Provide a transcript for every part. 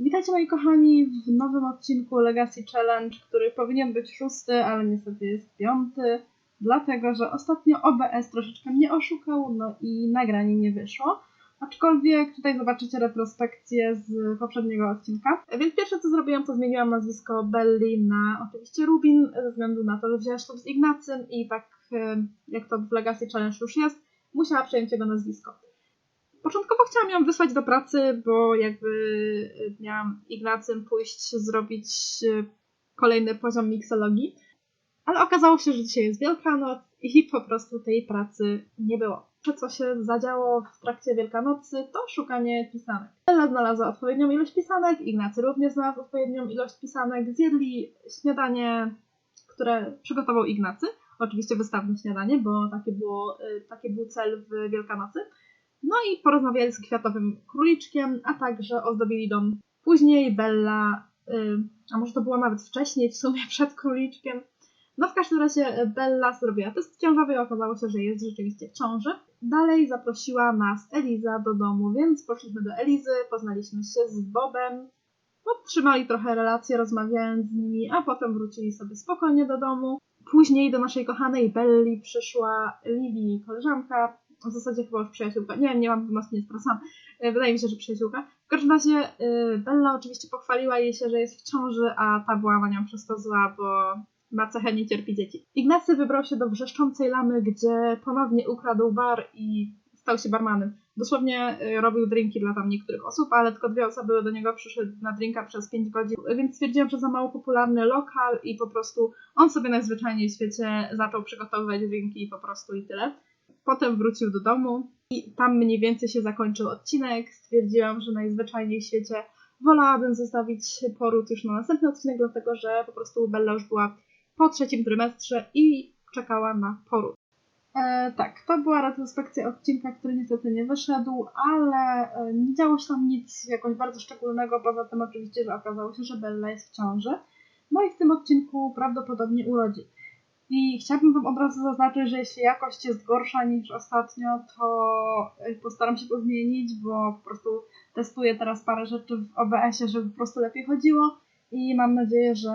Witajcie moi kochani w nowym odcinku Legacy Challenge, który powinien być szósty, ale niestety jest piąty, dlatego że ostatnio OBS troszeczkę mnie oszukał, no i nagranie nie wyszło. Aczkolwiek tutaj zobaczycie retrospekcję z poprzedniego odcinka. Więc pierwsze co zrobiłam, to zmieniłam nazwisko Belli na oczywiście Rubin, ze względu na to, że wzięła ślub z Ignacym i tak e, jak to w Legacy Challenge już jest, musiała przejąć jego nazwisko. Początkowo chciałam ją wysłać do pracy, bo jakby y, miałam Ignacym pójść zrobić y, kolejny poziom miksologii, ale okazało się, że dzisiaj jest Wielkanoc i po prostu tej pracy nie było. To, co się zadziało w trakcie Wielkanocy, to szukanie pisanek. Ella znalazła odpowiednią ilość pisanek, Ignacy również znalazł odpowiednią ilość pisanek, zjedli śniadanie, które przygotował Ignacy. Oczywiście wystawne śniadanie, bo takie, było, y, taki był cel w Wielkanocy. No i porozmawiali z kwiatowym króliczkiem, a także ozdobili dom. Później Bella, y, a może to było nawet wcześniej, w sumie przed króliczkiem. No w każdym razie Bella zrobiła test ciążowy i okazało się, że jest rzeczywiście w ciąży. Dalej zaprosiła nas Eliza do domu, więc poszliśmy do Elizy, poznaliśmy się z Bobem, podtrzymali trochę relacje, rozmawiając z nimi, a potem wrócili sobie spokojnie do domu. Później do naszej kochanej Belli przyszła Livi, koleżanka, w zasadzie chyba już przyjaciółka. Nie wiem, nie mam pewności, nie sprawdzam. E, Wydaje mi się, że przyjaciółka. W każdym razie e, Bella oczywiście pochwaliła jej się, że jest w ciąży, a ta była na nią przez to zła, bo ma cechę nie cierpi dzieci. Ignacy wybrał się do wrzeszczącej lamy, gdzie ponownie ukradł bar i stał się barmanem. Dosłownie e, robił drinki dla tam niektórych osób, ale tylko dwie osoby do niego przyszły na drinka przez 5 godzin, więc stwierdziłam, że za mało popularny lokal i po prostu on sobie najzwyczajniej w świecie zaczął przygotowywać drinki i po prostu i tyle. Potem wrócił do domu i tam mniej więcej się zakończył odcinek. Stwierdziłam, że najzwyczajniej w świecie wolałabym zostawić poród już na następny odcinek, dlatego że po prostu Bella już była po trzecim trymestrze i czekała na poród. E, tak, to była retrospekcja odcinka, który niestety nie wyszedł, ale e, nie działo się tam nic jakoś bardzo szczególnego, poza tym oczywiście, że okazało się, że Bella jest w ciąży. No i w tym odcinku prawdopodobnie urodzi. I chciałabym Wam od razu zaznaczyć, że jeśli jakość jest gorsza niż ostatnio, to y, postaram się to zmienić, bo po prostu testuję teraz parę rzeczy w OBS-ie, żeby po prostu lepiej chodziło i mam nadzieję, że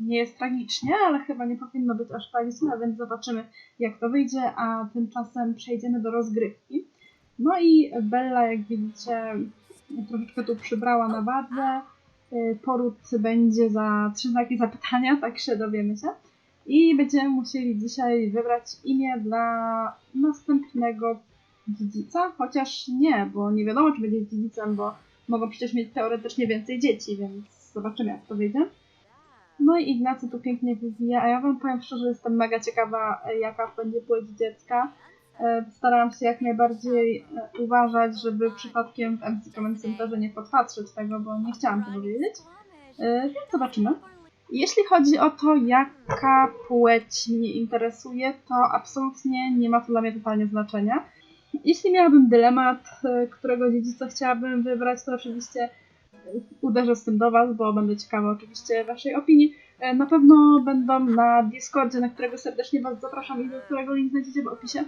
nie jest tragicznie, ale chyba nie powinno być aż tak źle, więc zobaczymy jak to wyjdzie, a tymczasem przejdziemy do rozgrywki. No i Bella, jak widzicie, troszeczkę tu przybrała na wadze. Y, Poród będzie za trzy znaki zapytania, także dowiemy się. I będziemy musieli dzisiaj wybrać imię dla następnego dziedzica, chociaż nie, bo nie wiadomo, czy będzie dziedzicem, bo mogą przecież mieć teoretycznie więcej dzieci, więc zobaczymy, jak to wyjdzie. No i Ignacy tu pięknie wywija, a ja wam powiem szczerze, że jestem mega ciekawa, jaka będzie płeć dziecka. E, Starałam się jak najbardziej e, uważać, żeby przypadkiem w MC Comment Centerze nie podpatrzeć tego, bo nie chciałam tego wiedzieć. E, Więc zobaczymy. Jeśli chodzi o to, jaka płeć mnie interesuje, to absolutnie nie ma to dla mnie totalnie znaczenia. Jeśli miałabym dylemat, y, którego dziedzica chciałabym wybrać, to oczywiście uderzę z tym do Was, bo będę ciekawa oczywiście Waszej opinii. E, Na pewno będą na Discordzie, na którego serdecznie Was zapraszam i do którego link znajdziecie w opisie.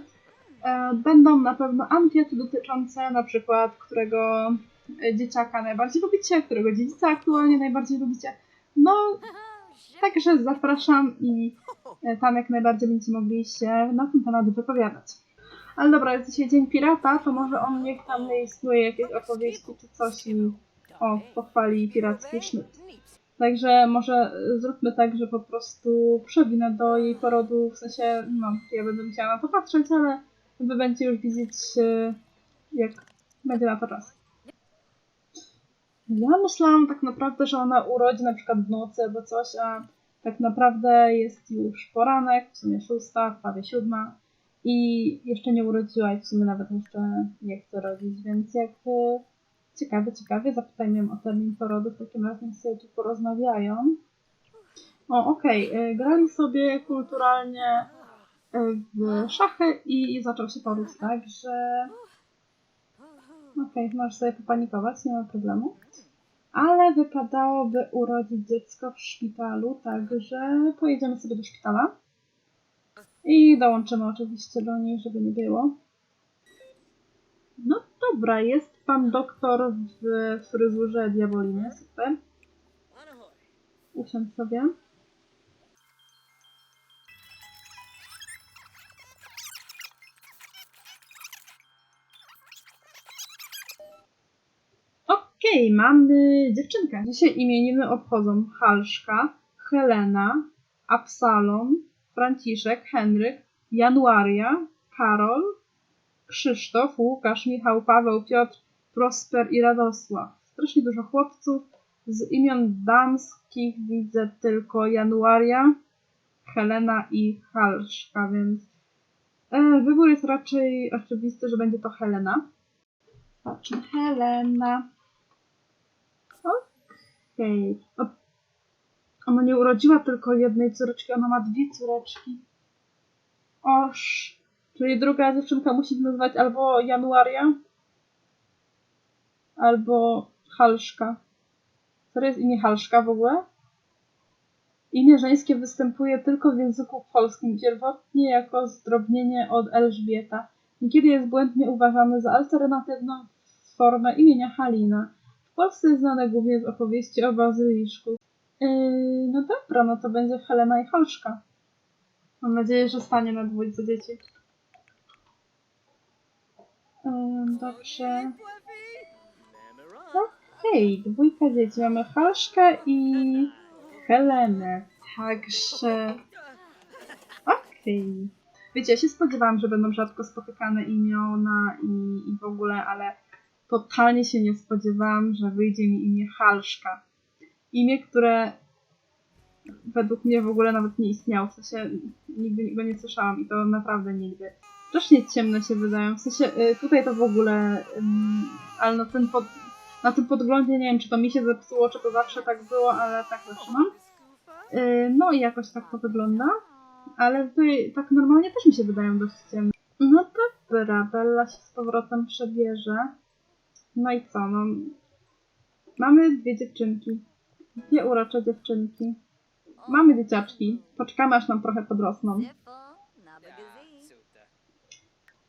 E, Będą na pewno ankiety dotyczące na przykład, którego e, dzieciaka najbardziej lubicie, którego dziedzica aktualnie najbardziej lubicie. No, Także zapraszam i e, tam jak najbardziej będziecie mogli się na ten temat wypowiadać. Ale dobra, jest dzisiaj Dzień Pirata, to może on niech tam nie istnieje jakieś opowieści czy coś i o, pochwali piracki sznyt. Także może e, zróbmy tak, że po prostu przewinę do jej porodu, w sensie, no, ja będę musiała na to patrzeć, ale wy będziecie już widzieć, e, jak będzie na to czas. Ja myślałam tak naprawdę, że ona urodzi na przykład w nocy albo coś, a tak naprawdę jest już poranek, w sumie szósta, prawie siódma i jeszcze nie urodziła i w sumie nawet jeszcze nie chce rodzić, więc jakby ciekawe, ciekawie, zapytajmy ją o termin porodu, w takim razie niech sobie tu porozmawiają. O, okej, okay. grali sobie kulturalnie y, w szachy i zaczął się poród, tak, że okej, okay, możesz sobie popanikować, nie ma problemu ale wypadałoby urodzić dziecko w szpitalu, także pojedziemy sobie do szpitala. I dołączymy oczywiście do niej, żeby nie było. No dobra, jest pan doktor w fryzurze diaboliny, super. Usiądź sobie. Okej, mamy dziewczynkę. Dzisiaj imieniny obchodzą Halszka, Helena, Absalon, Franciszek, Henryk, Januaria, Karol, Krzysztof, Łukasz, Michał, Paweł, Piotr, Prosper i Radosław. Strasznie dużo chłopców. Z imion damskich widzę tylko Januaria, Helena i Halszka, więc e, wybór jest raczej oczywisty, że będzie to Helena. Patrzmy, Helena. Okej. Ona nie urodziła tylko jednej córeczki, ona ma dwie córeczki. Oż. Czyli druga dziewczynka musi się nazywać albo Januaria, albo Halszka. Co jest imię Halszka w ogóle? Imię żeńskie występuje tylko w języku polskim, pierwotnie jako zdrobnienie od Elżbieta. Niekiedy jest błędnie uważany za alternatywną formę imienia Halina. Polsce znane głównie z opowieści o bazyliszku. Yy, no dobra, no to będzie Helena i Halszka. Mam nadzieję, że stanie na dwójce dzieci. Dobrze. Hej, dwójka dzieci. Mamy Halszkę i Helenę. Także... Okej. Wiecie, ja się spodziewałam, że będą rzadko spotykane imiona i, i w ogóle, ale totalnie się nie spodziewałam, że wyjdzie mi imię Halszka. Imię, które według mnie w ogóle nawet nie istniało. W sensie nigdy go nie słyszałam i to naprawdę nigdy. Strasznie ciemne się wydają. W sensie y, tutaj to w ogóle, ale na tym, pod, na tym podglądzie nie wiem, czy to mi się zepsuło, czy to zawsze tak było, ale tak zawsze mam. Y, no i jakoś tak to wygląda. Ale tutaj tak normalnie też mi się wydają dość ciemne. No dobra, Bella się z powrotem przebierze. No i co, no... Mamy dwie dziewczynki. Dwie urocze dziewczynki. Mamy dzieciaczki. Poczekamy, aż nam trochę podrosną.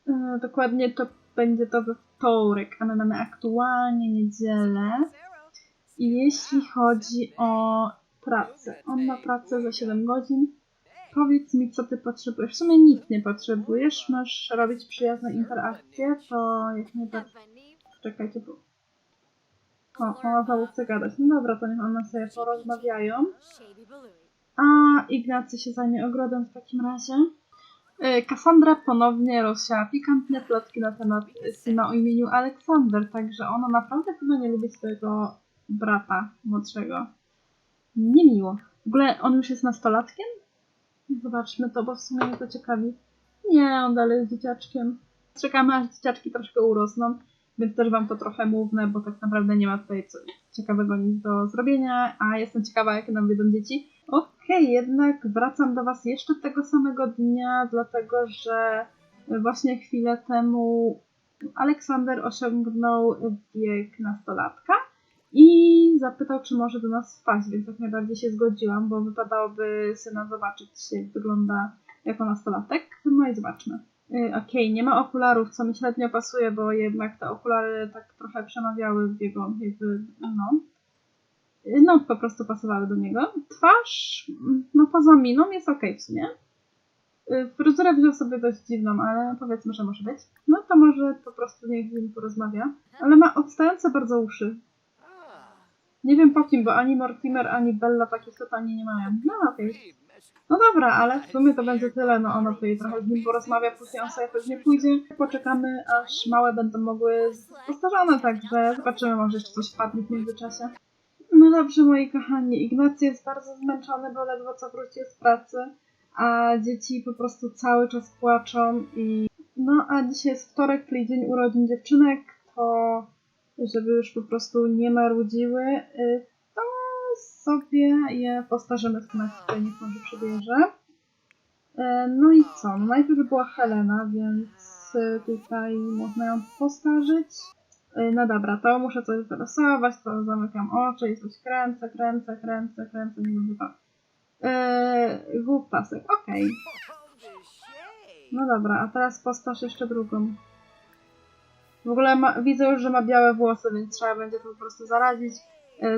E, dokładnie to będzie to we wtorek, a my mamy aktualnie niedzielę. I jeśli chodzi o pracę, on ma pracę za 7 godzin. Powiedz mi, co ty potrzebujesz. W sumie nic nie potrzebujesz. Masz robić przyjazne interakcje, to jak najbardziej. Czekajcie, bo... O, ona chce gadać. No dobra, to niech one sobie porozmawiają. A Ignacy się zajmie ogrodem w takim razie. E, Cassandra ponownie rozsiała pikantne plotki na temat syna o imieniu Aleksander, także ona naprawdę chyba nie lubi swojego brata młodszego. Niemiło. W ogóle on już jest nastolatkiem? Zobaczmy to, bo w sumie mnie to ciekawi. Nie, on dalej jest dzieciaczkiem. Czekamy, aż dzieciaczki troszkę urosną, więc też wam to trochę mówne, bo tak naprawdę nie ma tutaj ciekawego nic do zrobienia, a jestem ciekawa, jakie nam wyjdą dzieci. Okej, jednak wracam do Was jeszcze tego samego dnia, dlatego że właśnie chwilę temu Aleksander osiągnął wiek nastolatka i zapytał, czy może do nas wpaść, więc jak najbardziej się zgodziłam, bo wypadałoby syna zobaczyć, jak wygląda jako nastolatek. No i zobaczmy. Y, Okej, nie ma okularów, co mi średnio pasuje, bo jednak te okulary tak trochę przemawiały w jego, jakby, no, no, po prostu pasowały do niego. Twarz, mm, no poza miną jest okej w sumie. Y, Fryzurę wziął sobie dość dziwną, ale powiedzmy, że może być. No to może po prostu niech z nim porozmawia. Ale ma odstające bardzo uszy. Nie wiem po kim, bo ani Mortimer, ani Bella takich totalnie nie mają. No okej. No dobra, ale w sumie to będzie tyle. No ona tutaj trochę z nim porozmawia, później on sobie pewnie pójdzie. Poczekamy, aż małe będą mogły postarzone, także zobaczymy, może jeszcze coś wpadnie w międzyczasie. No dobrze, moi kochani, Ignacy jest bardzo zmęczony, bo ledwo co wrócił z pracy, a dzieci po prostu cały czas płaczą i... No, a dzisiaj jest wtorek, czyli dzień urodzin dziewczynek, to żeby już po prostu nie marudziły, y, sobie je postarzymy w tym akcie, niech może przybierze. E, No i co? No najpierw była Helena, więc y, tutaj można ją postarzyć. Y, No dobra, to muszę coś wylosować, to zamykam oczy i coś kręcę, kręcę, kręcę, kręcę, nie wiem co. Yy, głuptasek, okej. No dobra, a teraz postaż jeszcze drugą. W ogóle ma, widzę już, że ma białe włosy, więc trzeba będzie to po prostu zarazić e,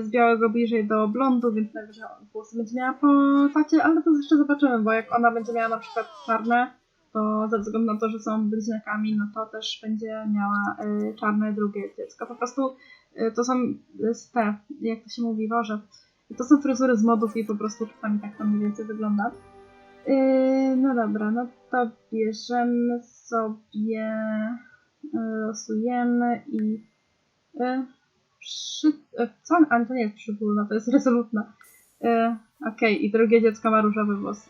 z białego bliżej do blondu, więc najwyżej włosy będzie miała po tacie, ale to jeszcze zobaczymy, bo jak ona będzie miała na przykład czarne, to ze względu na to, że są bliźniakami, no to też będzie miała e, czarne drugie dziecko. Po prostu e, to są e, te, jak to się mówi, Boże, to są fryzury z modów i po prostu czasami tak to mniej więcej wygląda. No dobra, no to bierzemy sobie, losujemy i przy, yy, co? Ale to nie jest przytulna, to jest rezolutna. Yy, Okej, i drugie dziecko ma różowe włosy.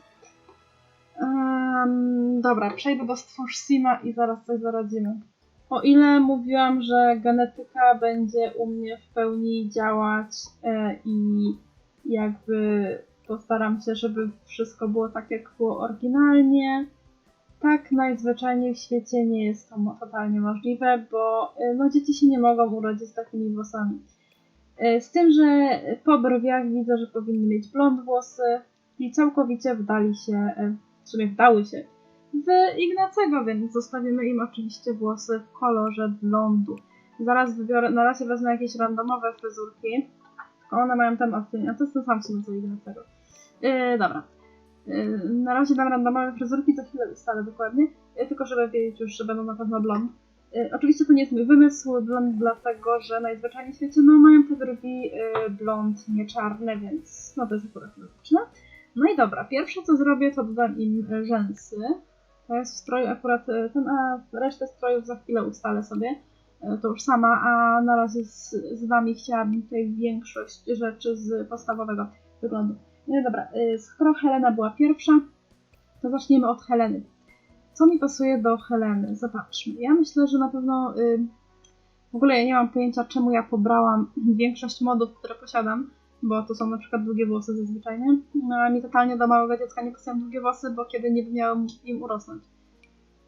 Ym, dobra, przejdę do stwórz Sima i zaraz coś zaradzimy. O ile mówiłam, że genetyka będzie u mnie w pełni działać yy, i jakby postaram się, żeby wszystko było tak, jak było oryginalnie. Tak najzwyczajniej w świecie nie jest to totalnie możliwe, bo y, no, dzieci się nie mogą urodzić z takimi włosami. Y, Z tym, że po brwiach widzę, że powinny mieć blond włosy i całkowicie wdali się, y, w sumie wdały się w Ignacego, więc zostawimy im oczywiście włosy w kolorze blondu. Zaraz wybiorę, na razie wezmę jakieś randomowe fryzurki. Tylko one mają ten odcień, a to jest ten sam w sumie co Ignacego. Yy, dobra. Yy, na razie dam randomowe fryzurki, za chwilę ustalę dokładnie. Yy, tylko żeby wiedzieć już, że będą na pewno blond. Yy, oczywiście to nie jest mój wymysł, blond dlatego, że najzwyczajniej w świecie no, mają te brwi blond, nie czarne, więc no to jest akurat logiczne. No i dobra, pierwsze co zrobię, to dodam im rzęsy. To jest w stroju akurat ten, a resztę strojów za chwilę ustalę sobie. To już sama, a na razie z, z wami chciałabym tutaj większość rzeczy z podstawowego wyglądu. No dobra, y, skoro Helena była pierwsza, to zaczniemy od Heleny. Co mi pasuje do Heleny? Zobaczmy. Ja myślę, że na pewno. y, W ogóle ja nie mam pojęcia, czemu ja pobrałam większość modów, które posiadam, bo to są na przykład długie włosy zazwyczaj, nie? No, a mi totalnie do małego dziecka nie pasują długie włosy, bo kiedy nie miałam im urosnąć.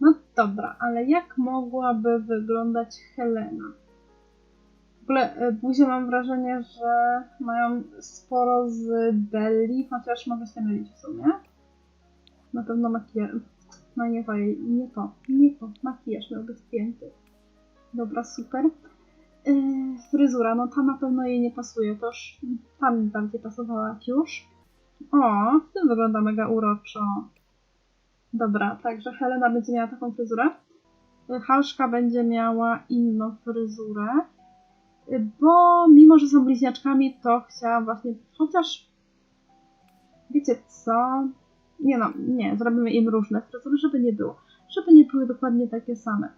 No dobra, ale jak mogłaby wyglądać Helena? Ogóle y, buzie mam wrażenie, że mają sporo z Belli, chociaż mogę się mylić w sumie. Na pewno makijaż. No nie to, nie to, nie to. Makijaż miał być. Dobra, super. Yy, fryzura, no ta na pewno jej nie pasuje, toż tam mi bardziej pasowała już. O, tym wygląda mega uroczo. Dobra, także Helena będzie miała taką fryzurę. Y, Halszka będzie miała inną fryzurę. Bo mimo, że są bliźniaczkami, to chciałam właśnie, chociaż wiecie co? Nie no, nie, zrobimy im różne fryzury, żeby nie było. Żeby nie były dokładnie takie same.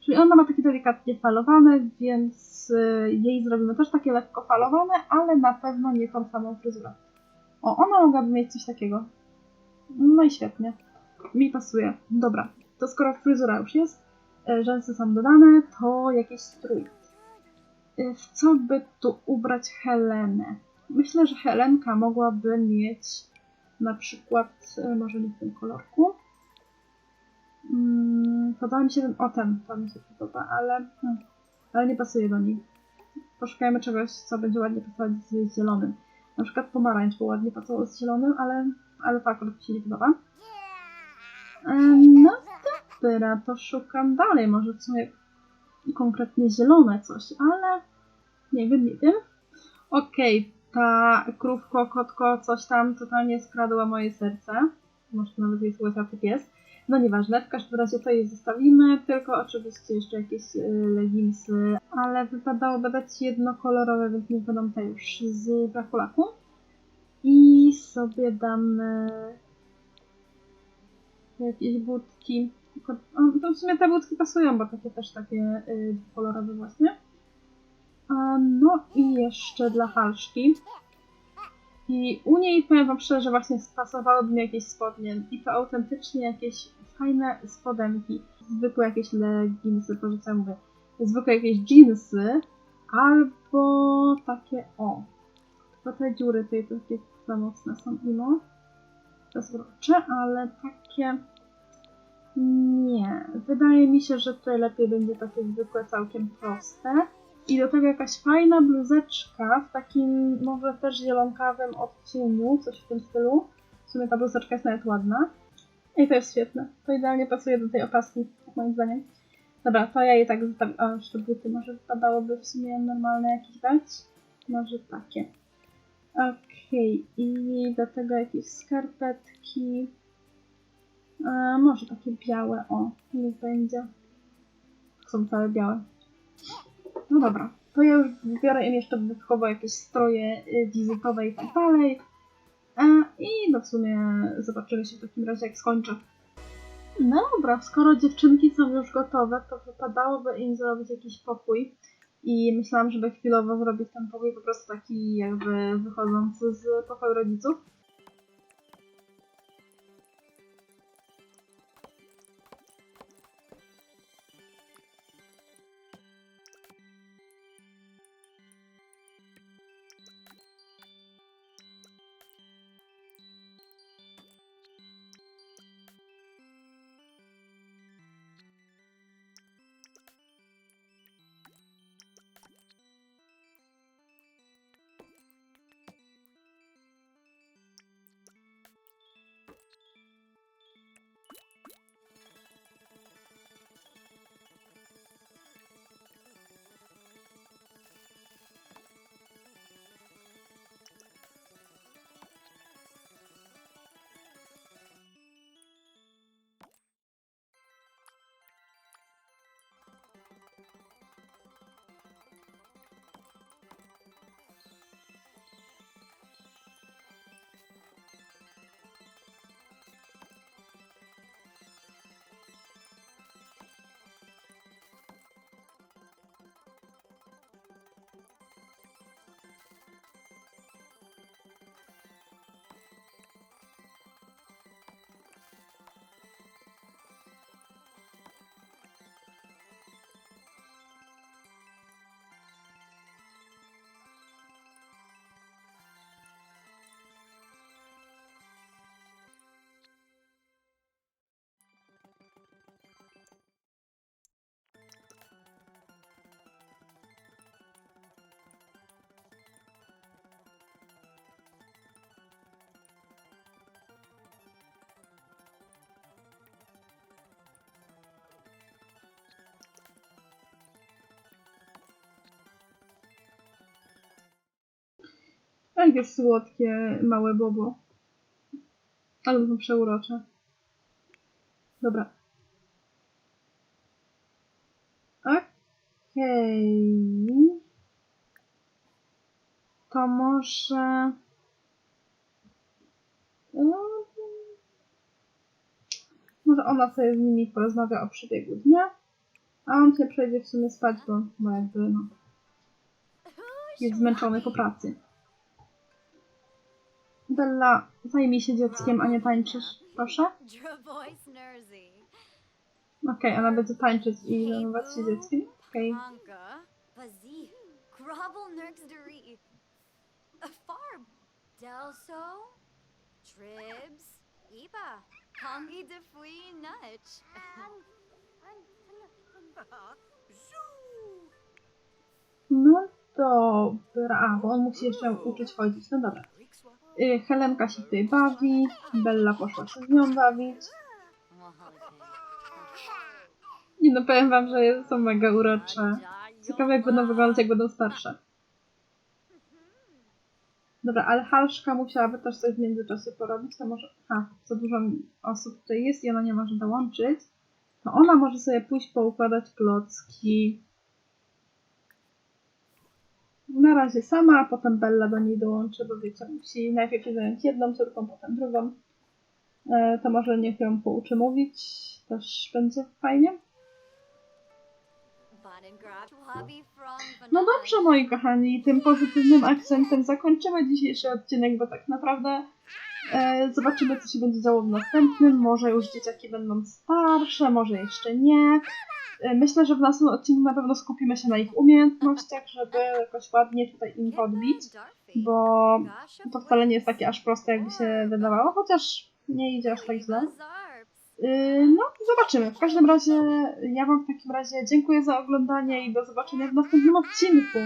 Czyli ona ma takie delikatnie falowane, więc y, jej zrobimy też takie lekko falowane, ale na pewno nie tą samą fryzurę. O, ona mogłaby mieć coś takiego. No i świetnie. Mi pasuje. Dobra, to skoro fryzura już jest, y, rzęsy są dodane, to jakiś strój. Y, W co by tu ubrać Helenę? Myślę, że Helenka mogłaby mieć na przykład, y, może nie w tym kolorku. Mm, Podoba mi się ten, o ten, to mi się podoba, ale, hmm, ale nie pasuje do niej. Poszukajmy czegoś, co będzie ładnie pasować z zielonym. Na przykład pomarańcz, bo ładnie pasował z zielonym, ale, ale to akurat mi się nie podoba. No dobra, to szukam dalej, może w sumie konkretnie zielone coś, ale nie wiem, nie wiem. Okej, ta krówko, kotko, coś tam totalnie skradła moje serce. Może to nawet jest łysaty pies. No nieważne, w każdym razie to jej zostawimy, tylko oczywiście jeszcze jakieś y, leginsy, ale wypadałoby dać jednokolorowe, więc nie będą te już z brakulaku. I sobie damy jakieś budki. Tylko- o, To w sumie te budki pasują, bo takie też takie y, kolorowe właśnie. A, no i jeszcze dla halszki. I u niej powiem wam szczerze, że właśnie spasowałyby mi jakieś spodnie. I to autentycznie jakieś fajne spodenki. Zwykłe jakieś leginsy, to co ja mówię. Zwykłe jakieś jeansy. Albo takie o. Tylko te dziury tutaj takie za mocne są imo. Przezrocze, ale takie... Nie. Wydaje mi się, że tutaj lepiej będzie takie zwykłe, całkiem proste. I do tego jakaś fajna bluzeczka w takim może też zielonkawym odcieniu, coś w tym stylu. W sumie ta bluzeczka jest nawet ładna. I to jest świetne. To idealnie pasuje do tej opaski, moim zdaniem. Dobra, to ja je tak zostawię. A, jeszcze buty może wypadałoby w sumie normalne jakieś dać? Może takie. Okej, i do tego jakieś skarpetki. A, może takie białe, o, niech będzie. Są całe białe. No dobra, to ja już wybiorę im jeszcze dodatkowo jakieś stroje y, wizytowe i tak dalej. A, I no w sumie zobaczymy się w takim razie jak skończę. No dobra, skoro dziewczynki są już gotowe, to wypadałoby im zrobić jakiś pokój. I myślałam, żeby chwilowo zrobić ten pokój po prostu taki jakby wychodzący z pokoju rodziców. Jakie słodkie, małe bobo. Ale są przeurocze. Dobra. Okej. To może... Może ona sobie z nimi porozmawia o przebiegu dnia, a on się przejdzie w sumie spać, bo, bo jakby no, jest zmęczony po pracy. Bella, zajmij się dzieckiem, a nie tańczysz, proszę. Okej, ona będzie tańczyć i zajmować się dzieckiem. Okej. Farb. Delso. Tribs. Iba. Kongi Nutch. No dobra, bo on musi jeszcze uczyć chodzić, no dobra. Y, Helenka się tutaj bawi, Bella poszła się z nią bawić. I no powiem wam, że są mega urocze. Ciekawe jak będą wyglądać, jak będą starsze. Dobra, ale Halszka musiałaby też coś w międzyczasie porobić, to może... Ha, za dużo osób tutaj jest i ona nie może dołączyć. To ona może sobie pójść poukładać klocki. Na razie sama, a potem Bella do niej dołączy, bo wiecie, musi najpierw się zająć jedną córką, potem drugą. E, to może niech ją pouczy mówić, też będzie fajnie. No dobrze, moi kochani, tym pozytywnym akcentem zakończymy dzisiejszy odcinek, bo tak naprawdę e, zobaczymy, co się będzie działo w następnym. Może już dzieciaki będą starsze, może jeszcze nie. E, myślę, że w następnym odcinku na pewno skupimy się na ich umiejętnościach, żeby jakoś ładnie tutaj im podbić, bo to wcale nie jest takie aż proste, jakby się wydawało, chociaż nie idzie aż tak źle. Yy, No, zobaczymy. W każdym razie, ja Wam w takim razie dziękuję za oglądanie i do zobaczenia w następnym odcinku.